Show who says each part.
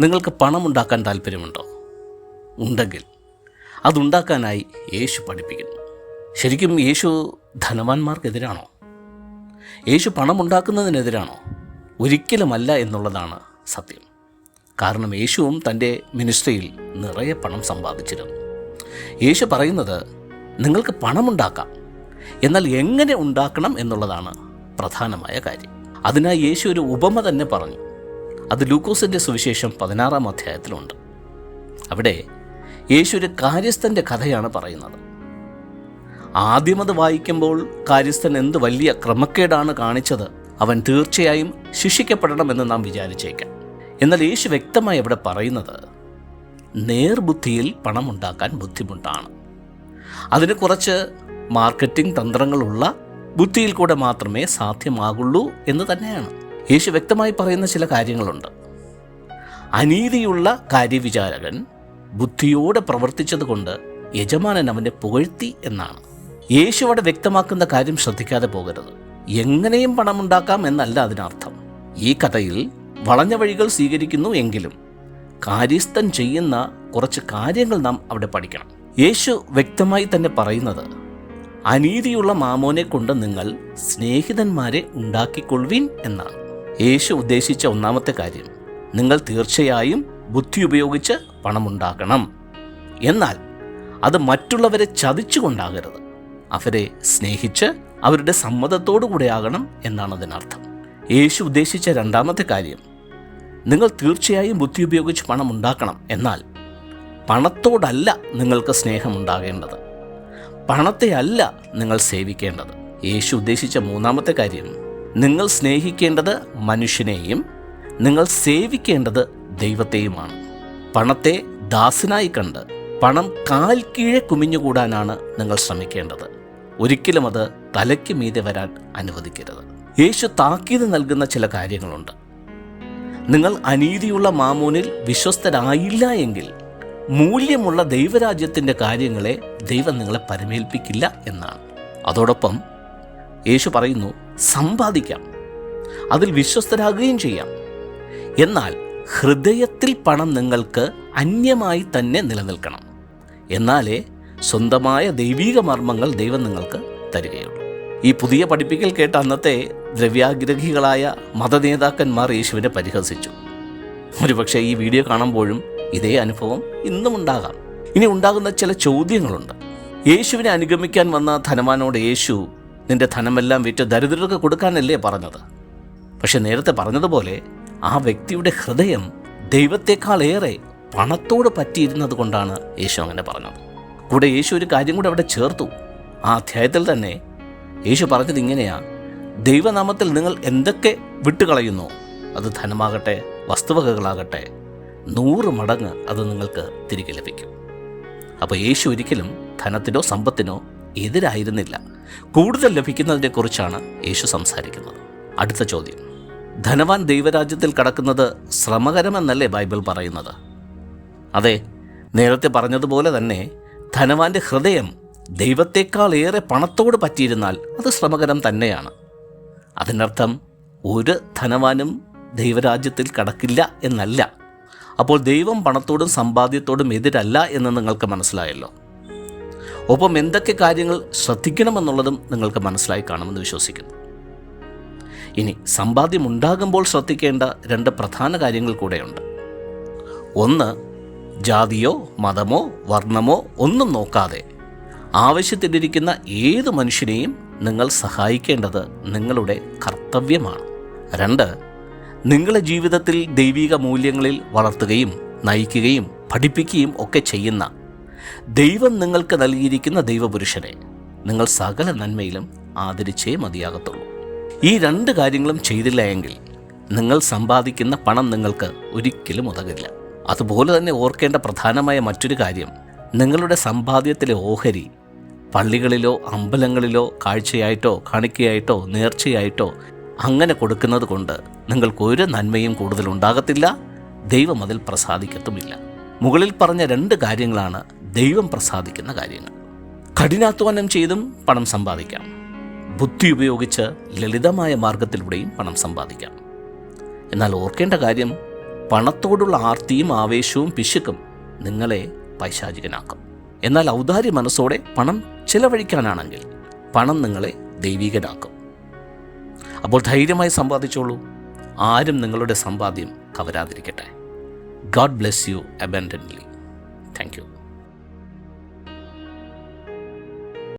Speaker 1: നിങ്ങൾക്ക് പണമുണ്ടാക്കാൻ താല്പര്യമുണ്ടോ? ഉണ്ടെങ്കിൽ അതുണ്ടാക്കാനായി യേശു പഠിപ്പിക്കുന്നു. ശരിക്കും യേശു ധനവാന്മാർക്കെതിരാണോ? യേശു പണമുണ്ടാക്കുന്നതിനെതിരാണോ? ഒരിക്കലുമല്ല എന്നുള്ളതാണ് സത്യം. കാരണം യേശുവും തന്റെ മിനിസ്ട്രിയിൽ നിറയെ പണം സമ്പാദിച്ചിരുന്നു. യേശു പറയുന്നത് നിങ്ങൾക്ക് പണമുണ്ടാക്കാം എന്നാൽ എങ്ങനെ ഉണ്ടാക്കണം എന്നുള്ളതാണ് പ്രധാനമായ കാര്യം. അതിനായി യേശു ഒരു ഉപമ തന്നെ പറഞ്ഞു. അത് ലൂക്കോസിന്റെ സുവിശേഷം പതിനാറാം അധ്യായത്തിലുണ്ട്. അവിടെ യേശു ഒരു കാര്യസ്ഥന്റെ കഥയാണ് പറയുന്നത്. ആദ്യം അത് വായിക്കുമ്പോൾ കാര്യസ്ഥൻ എന്ത് വലിയ ക്രമക്കേടാണ് കാണിച്ചത് അവൻ തീർച്ചയായും ശിക്ഷിക്കപ്പെടണമെന്ന് നാം വിചാരിച്ചേക്കാം. എന്നാൽ യേശു വ്യക്തമായി അവിടെ പറയുന്നത് നേർബുദ്ധിയിൽ പണമുണ്ടാക്കാൻ ബുദ്ധിമുട്ടാണ്. അതിന് കുറച്ച് മാർക്കറ്റിംഗ് തന്ത്രങ്ങളുള്ള ബുദ്ധിയിൽ കൂടെ മാത്രമേ സാധ്യമാകുള്ളൂ എന്ന് തന്നെയാണ്. യേശു വ്യക്തമായി പറയുന്ന ചില കാര്യങ്ങളുണ്ട്. അനീതിയുള്ള കാര്യവിചാരകൻ ബുദ്ധിയോടെ പ്രവർത്തിച്ചതുകൊണ്ട് യജമാനൻ അവനെ പുകഴ്ത്തി എന്നാണ്. യേശു അവിടെ വ്യക്തമാക്കുന്ന കാര്യം ശ്രദ്ധിക്കാതെ പോകരുത്. എങ്ങനെയും പണമുണ്ടാക്കാം എന്നല്ല അതിനർത്ഥം. ഈ കഥയിൽ വളഞ്ഞ വഴികൾ സ്വീകരിക്കുന്നു എങ്കിലും കാര്യസ്ഥൻ ചെയ്യുന്ന കുറച്ച് കാര്യങ്ങൾ നാം അവിടെ പഠിക്കണം. യേശു വ്യക്തമായി തന്നെ പറയുന്നത് അനീതിയുള്ള മാമോനെ കൊണ്ട് നിങ്ങൾ സ്നേഹിതന്മാരെ ഉണ്ടാക്കിക്കൊള്ളുവീൻ എന്നാണ്. യേശു ഉദ്ദേശിച്ച ഒന്നാമത്തെ കാര്യം നിങ്ങൾ തീർച്ചയായും ബുദ്ധി ഉപയോഗിച്ച് പണമുണ്ടാക്കണം. എന്നാൽ അത് മറ്റുള്ളവരെ ചതിച്ചുകൊണ്ടാകരുത്. അവരെ സ്നേഹിച്ച് അവരുടെ സമ്മതത്തോടു ആകണം എന്നാണ് അതിനർത്ഥം. യേശു ഉദ്ദേശിച്ച രണ്ടാമത്തെ കാര്യം നിങ്ങൾ തീർച്ചയായും ബുദ്ധി ഉപയോഗിച്ച് പണം ഉണ്ടാക്കണം എന്നാൽ പണത്തോടല്ല നിങ്ങൾക്ക് സ്നേഹമുണ്ടാകേണ്ടത്. പണത്തെ അല്ല നിങ്ങൾ സേവിക്കേണ്ടത്. യേശു ഉദ്ദേശിച്ച മൂന്നാമത്തെ കാര്യം നിങ്ങൾ സ്നേഹിക്കേണ്ടത് മനുഷ്യനെയും നിങ്ങൾ സേവിക്കേണ്ടത് ദൈവത്തെയുമാണ്. പണത്തെ ദാസനായി കണ്ട് പണം കാൽ കീഴെ കുമിഞ്ഞുകൂടാനാണ് നിങ്ങൾ ശ്രമിക്കേണ്ടത്. ഒരിക്കലും അത് തലയ്ക്ക് മീതെ വരാൻ അനുവദിക്കരുത്. യേശു താക്കീത് നൽകുന്ന ചില കാര്യങ്ങളുണ്ട്. നിങ്ങൾ അനീതിയുള്ള മാമൂനിൽ വിശ്വസ്തരായില്ല എങ്കിൽ മൂല്യമുള്ള ദൈവരാജ്യത്തിന്റെ കാര്യങ്ങളെ ദൈവം നിങ്ങളെ പരമേൽപ്പിക്കില്ല എന്നാണ്. അതോടൊപ്പം യേശു പറയുന്നു സമ്പാദിക്കാം. അതിൽ വിശ്വസ്തരാകുകയും ചെയ്യാം. എന്നാൽ ഹൃദയത്തിൽ പണം നിങ്ങൾക്ക് അന്യമായി തന്നെ നിലനിൽക്കണം. എന്നാലേ സ്വന്തമായ ദൈവീക മർമ്മങ്ങൾ ദൈവം നിങ്ങൾക്ക് തരികയുള്ളൂ. ഈ പുതിയ പഠിപ്പിക്കൽ കേട്ട അന്നത്തെ ദ്രവ്യാഗ്രഹികളായ മതനേതാക്കന്മാർ യേശുവിനെ പരിഹസിച്ചു. ഒരുപക്ഷെ ഈ വീഡിയോ കാണുമ്പോഴും ഇതേ അനുഭവം ഇന്നും ഉണ്ടാകാം. ഇനി ഉണ്ടാകുന്ന ചില ചോദ്യങ്ങളുണ്ട്. യേശുവിനെ അനുഗമിക്കാൻ വന്ന ധനവാനോട് യേശു നിന്റെ ധനമെല്ലാം വിറ്റ് ദരിദ്രർക്ക് കൊടുക്കാനല്ലേ പറഞ്ഞത്? പക്ഷെ നേരത്തെ പറഞ്ഞതുപോലെ ആ വ്യക്തിയുടെ ഹൃദയം ദൈവത്തെക്കാളേറെ പണത്തോട് പറ്റിയിരുന്നത് കൊണ്ടാണ് യേശു അങ്ങനെ പറഞ്ഞത്. കൂടെ യേശു ഒരു കാര്യം കൂടെ അവിടെ ചേർത്തു. ആ അധ്യായത്തിൽ തന്നെ യേശു പറഞ്ഞത് ഇങ്ങനെയാ ദൈവനാമത്തിൽ നിങ്ങൾ എന്തൊക്കെ വിട്ടുകളയുന്നു അത് ധനമാകട്ടെ വസ്തുവകകളാകട്ടെ നൂറ് മടങ്ങ് അത് നിങ്ങൾക്ക് തിരികെ ലഭിക്കും. അപ്പോൾ യേശു ഒരിക്കലും ധനത്തിനോ സമ്പത്തിനോ എതിരായിരുന്നില്ല. കൂടുതൽ ലഭിക്കുന്നതിനെക്കുറിച്ചാണ് യേശു സംസാരിക്കുന്നത്. അടുത്ത ചോദ്യം. ധനവാൻ ദൈവരാജ്യത്തിൽ കടക്കുന്നത് ശ്രമകരമെന്നല്ലേ ബൈബിൾ പറയുന്നത്? അതെ നേരത്തെ പറഞ്ഞതുപോലെ തന്നെ ധനവാന്റെ ഹൃദയം ദൈവത്തെക്കാൾ ഏറെ പണത്തോട് പറ്റിയിരുന്നാൽ അത് ശ്രമകരം തന്നെയാണ്. അതിനർത്ഥം ഒരു ധനവാനും ദൈവരാജ്യത്തിൽ കടക്കില്ല എന്നല്ല. അപ്പോൾ ദൈവം പണത്തോടും സമ്പാദ്യത്തോടും എതിരല്ല എന്ന് നിങ്ങൾക്ക് മനസ്സിലായല്ലോ. ഒപ്പം എന്തൊക്കെ കാര്യങ്ങൾ ശ്രദ്ധിക്കണമെന്നുള്ളതും നിങ്ങൾക്ക് മനസ്സിലായി കാണുമെന്ന് വിശ്വസിക്കുന്നു. ഇനി സമ്പാദ്യം ഉണ്ടാകുമ്പോൾ ശ്രദ്ധിക്കേണ്ട രണ്ട് പ്രധാന കാര്യങ്ങൾ കൂടെയുണ്ട്. ഒന്ന് ജാതിയോ മതമോ വർണമോ ഒന്നും നോക്കാതെ ആവശ്യത്തിലിരിക്കുന്ന ഏത് മനുഷ്യനെയും നിങ്ങൾ സഹായിക്കേണ്ടത് നിങ്ങളുടെ കർത്തവ്യമാണ്. രണ്ട് നിങ്ങളുടെ ജീവിതത്തിൽ ദൈവിക മൂല്യങ്ങളിൽ വളർത്തുകയും നയിക്കുകയും പഠിപ്പിക്കുകയും ഒക്കെ ചെയ്യുന്ന ദൈവം നിങ്ങൾക്ക് നൽകിയിരിക്കുന്ന ദൈവപുരുഷനെ നിങ്ങൾ സകല നന്മയിലും ആദരിച്ചേ മതിയാകത്തുള്ളൂ. ഈ രണ്ട് കാര്യങ്ങളും ചെയ്തില്ല എങ്കിൽ നിങ്ങൾ സമ്പാദിക്കുന്ന പണം നിങ്ങൾക്ക് ഒരിക്കലും ഉതകില്ല. അതുപോലെ തന്നെ ഓർക്കേണ്ട പ്രധാനമായ മറ്റൊരു കാര്യം നിങ്ങളുടെ സമ്പാദ്യത്തിലെ ഓഹരി പള്ളികളിലോ അമ്പലങ്ങളിലോ കാഴ്ചയായിട്ടോ കാണിക്കയായിട്ടോ നേർച്ചയായിട്ടോ അങ്ങനെ കൊടുക്കുന്നത് കൊണ്ട് നിങ്ങൾക്ക് ഒരു നന്മയും കൂടുതൽ ഉണ്ടാകത്തില്ല ദൈവം അതിൽ പ്രസാദിക്കത്തുമില്ല. മുകളിൽ പറഞ്ഞ രണ്ട് കാര്യങ്ങളാണ് ദൈവം പ്രസാദിക്കുന്ന കാര്യങ്ങൾ. കഠിനാധ്വാനം ചെയ്തും പണം സമ്പാദിക്കാം. ബുദ്ധി ഉപയോഗിച്ച് ലളിതമായ മാർഗത്തിലൂടെയും പണം സമ്പാദിക്കാം. എന്നാൽ ഓർക്കേണ്ട കാര്യം പണത്തോടുള്ള ആർത്തിയും ആവേശവും പിശുക്കും നിങ്ങളെ പൈശാചികനാക്കും. എന്നാൽ ഔദാര്യ മനസ്സോടെ പണം ചിലവഴിക്കാനാണെങ്കിൽ പണം നിങ്ങളെ ദൈവികനാക്കും. അപ്പോൾ ധൈര്യമായി സമ്പാദിച്ചോളൂ. ആരും നിങ്ങളുടെ സമ്പാദ്യം കവരാതിരിക്കട്ടെ. God bless you abundantly thank you.